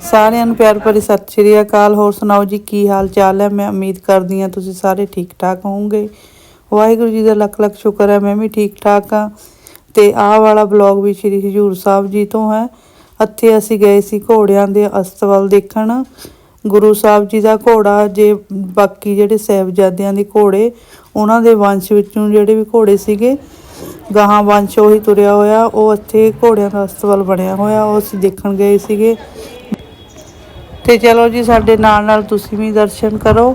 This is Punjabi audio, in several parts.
ਸਾਰਿਆਂ ਨੂੰ ਪਿਆਰ ਭਰੀ ਸਤਿ ਸ਼੍ਰੀ ਅਕਾਲ। ਹੋਰ ਸੁਣਾਓ ਜੀ, ਕੀ ਹਾਲ ਚਾਲ ਹੈ? ਮੈਂ ਉਮੀਦ ਕਰਦੀ ਹਾਂ ਤੁਸੀਂ ਸਾਰੇ ਠੀਕ ਠਾਕ ਹੋਵੋਗੇ। ਵਾਹਿਗੁਰੂ ਜੀ ਦਾ ਲੱਖ ਲੱਖ ਸ਼ੁਕਰ ਹੈ, ਮੈਂ ਵੀ ਠੀਕ ਠਾਕ ਹਾਂ। ਤੇ ਆਹ ਵਾਲਾ ਬਲੌਗ ਵੀ ਸ਼੍ਰੀ ਹਜੂਰ ਸਾਹਿਬ ਜੀ ਤੋਂ ਹੈ। ਇੱਥੇ ਅਸੀਂ ਗਏ ਸੀ ਘੋੜਿਆਂ ਦੇ ਅਸਤਵਲ ਦੇਖਣ। ਗੁਰੂ ਸਾਹਿਬ ਜੀ ਦਾ ਘੋੜਾ ਜੇ ਬਾਕੀ ਜਿਹੜੇ ਸਾਹਿਬਜ਼ਾਦਿਆਂ ਦੇ ਘੋੜੇ, ਉਹਨਾਂ ਦੇ ਵੰਸ਼ ਵਿੱਚੋਂ ਜਿਹੜੇ ਵੀ ਘੋੜੇ ਸੀਗੇ ਗਾਹਾਂ ਵੰਸ਼ ਉਹੀ ਤੁਰਿਆ ਹੋਇਆ, ਉਹ ਇੱਥੇ ਘੋੜਿਆਂ ਦਾ ਅਸਤਵਲ ਬਣਿਆ ਹੋਇਆ, ਉਹ ਅਸੀਂ ਦੇਖਣ ਗਏ ਸੀਗੇ। ਤੇ ਚਲੋ ਜੀ, ਸਾਡੇ ਨਾਲ ਨਾਲ ਤੁਸੀਂ ਵੀ ਦਰਸ਼ਨ ਕਰੋ।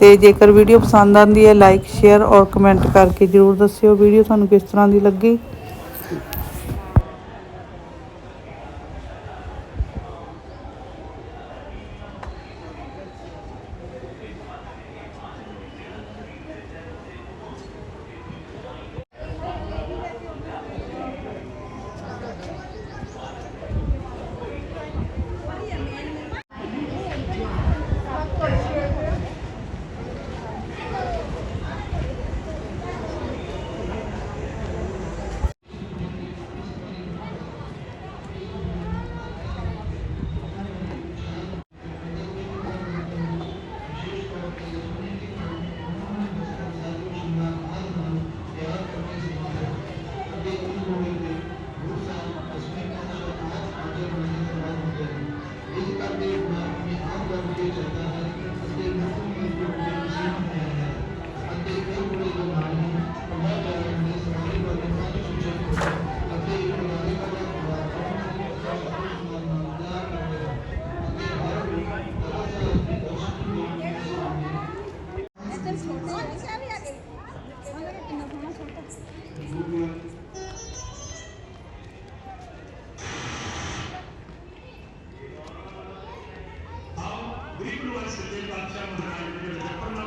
ਤੇ ਜੇਕਰ ਵੀਡੀਓ ਪਸੰਦ ਆਂਦੀ ਹੈ ਲਾਈਕ ਸ਼ੇਅਰ ਔਰ ਕਮੈਂਟ ਕਰਕੇ ਜਰੂਰ ਦੱਸਿਓ ਵੀਡੀਓ ਤੁਹਾਨੂੰ ਕਿਸ ਤਰ੍ਹਾਂ ਦੀ ਲੱਗੀ। 好，你们如果是真，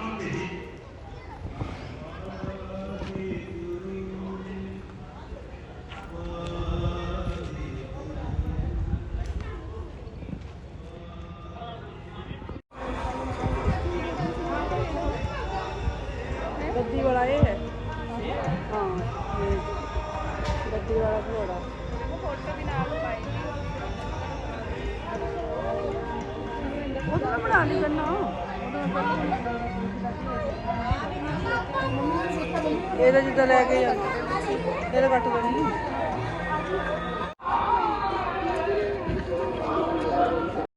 ਗੱਦੀ ਵਾਲਾ ਇਹ ਹੈ। ਹਾਂ ਗੱਦੀ ਵਾਲਾ ਘੋੜਾ। ਫੋਟੋ ਵੀ ਨਾਲ ਪਾਈ ਉਹਦਾ ਬਣਾ ਲਈ ਕਰਨਾ ਇਹਦਾ ਜਿੱਦਾਂ ਲੈ ਕੇ ਜਾਂਦੇ ਇਹਦਾ ਕੱਟ ਦੇਣੀ।